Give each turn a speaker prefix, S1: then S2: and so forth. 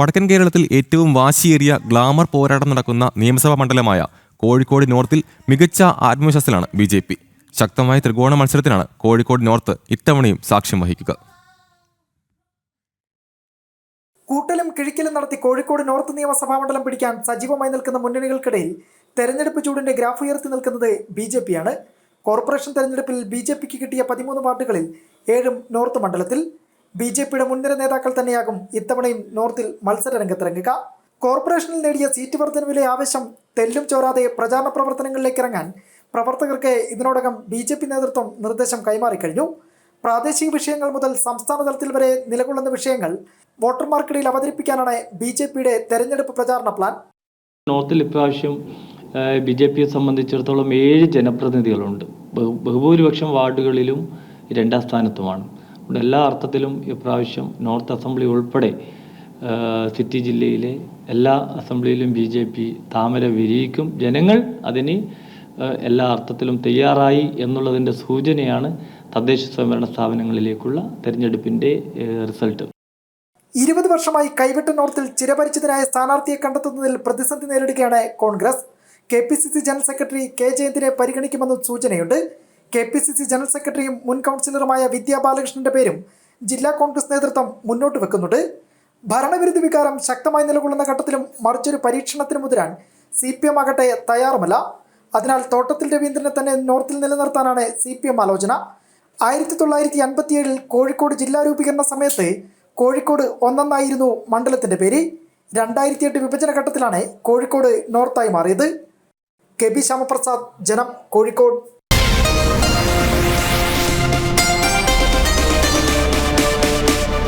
S1: വടക്കൻ കേരളത്തിൽ ഏറ്റവും വാശിയേറിയ ഗ്ലാമർ പോരാട്ടം നടക്കുന്ന നിയമസഭാ മണ്ഡലമായ കോഴിക്കോട് നോർത്തിൽ മികച്ച ആത്മവിശ്വാസത്തിലാണ് ബി ജെ പി ശക്തമായ ത്രികോണ മത്സരത്തിനാണ് കോഴിക്കോട് നോർത്ത് ഇത്തവണയും സാക്ഷ്യം വഹിക്കുക
S2: കൂട്ടലും കിഴിക്കലും നടത്തി കോഴിക്കോട് നോർത്ത് നിയമസഭാ മണ്ഡലം പിടിക്കാൻ സജീവമായി നിൽക്കുന്ന മുന്നണികൾക്കിടയിൽ തെരഞ്ഞെടുപ്പ് ചൂടിന്റെ ഗ്രാഫ് ഉയർത്തി നിൽക്കുന്നത് ബി ജെ ആണ് കോർപ്പറേഷൻ തെരഞ്ഞെടുപ്പിൽ ബി ജെ പിക്ക് കിട്ടിയ പതിമൂന്ന് വാർഡുകളിൽ ഏഴും നോർത്ത് മണ്ഡലത്തിൽ ബി ജെ പിയുടെ മുൻനിര നേതാക്കൾ തന്നെയാകും ഇത്തവണയും നോർത്തിൽ മത്സര രംഗത്തിറങ്ങുക കോർപ്പറേഷനിൽ നേടിയ സീറ്റ് വർധനവിലെ ആവശ്യം തെല്ലും ചോരാതെ പ്രചാരണ പ്രവർത്തനങ്ങളിലേക്ക് ഇറങ്ങാൻ പ്രവർത്തകർക്ക് ഇതിനോടകം ബി ജെ പി നേതൃത്വം നിർദ്ദേശം കൈമാറിക്കഴിഞ്ഞു പ്രാദേശിക വിഷയങ്ങൾ മുതൽ സംസ്ഥാന തലത്തിൽ വരെ നിലകൊള്ളുന്ന വിഷയങ്ങൾ വോട്ടർമാർക്കിടയിൽ അവതരിപ്പിക്കാനാണ് ബി ജെ പിയുടെ തെരഞ്ഞെടുപ്പ് പ്രചാരണ പ്ലാൻ
S3: നോർത്തിൽ ഇപ്രാവശ്യം ബി ജെ പിയെ സംബന്ധിച്ചിടത്തോളം ഏഴ് ജനപ്രതിനിധികളുണ്ട് ബഹുഭൂരിപക്ഷം വാർഡുകളിലും രണ്ടാം സ്ഥാനത്തുമാണ് എല്ലാ അർത്ഥത്തിലും ഇപ്രാവശ്യം നോർത്ത് അസംബ്ലി ഉൾപ്പെടെ സിറ്റി ജില്ലയിലെ എല്ലാ അസംബ്ലിയിലും ബി ജെ പി താമര വിരിയിക്കും ജനങ്ങൾ അതിന് എല്ലാ അർത്ഥത്തിലും തയ്യാറായി എന്നുള്ളതിൻ്റെ സൂചനയാണ് തദ്ദേശ സ്വയംഭരണ സ്ഥാപനങ്ങളിലേക്കുള്ള തെരഞ്ഞെടുപ്പിൻ്റെ റിസൾട്ട്
S2: ഇരുപത് വർഷമായി കൈവിട്ട നോർത്തിൽ ചിരപരിചിതനായ സ്ഥാനാർത്ഥിയെ കണ്ടെത്തുന്നതിൽ പ്രതിസന്ധി നേരിടുകയാണ് Congress K P C C general secretary K ജയന്തിനെ പരിഗണിക്കുമെന്നും സൂചനയുണ്ട് K P C C general സെക്രട്ടറിയും മുൻ കൗൺസിലറുമായ വിദ്യാ ബാലകൃഷ്ണന്റെ പേരും ജില്ലാ കോൺഗ്രസ് നേതൃത്വം മുന്നോട്ട് വെക്കുന്നുണ്ട് ഭരണവിരുദ്ധ വികാരം ശക്തമായി നിലകൊള്ളുന്ന ഘട്ടത്തിലും മറിച്ചൊരു പരീക്ഷണത്തിന് മുതിരാൻ സി പി എം ആകട്ടെ തയ്യാറുമല്ല അതിനാൽ തോട്ടത്തിൽ രവീന്ദ്രനെ തന്നെ നോർത്തിൽ നിലനിർത്താനാണ് സി പി എം ആലോചന ആയിരത്തി തൊള്ളായിരത്തി ഏഴിൽ കോഴിക്കോട് ജില്ലാ രൂപീകരണ സമയത്ത് കോഴിക്കോട് ഒന്നായിരുന്നു മണ്ഡലത്തിന്റെ പേര് രണ്ടായിരത്തി എട്ട് വിഭജന ഘട്ടത്തിലാണ് കോഴിക്കോട് നോർത്തായി മാറിയത് കെ ബി ശ്യാമപ്രസാദ് ജനം കോഴിക്കോട്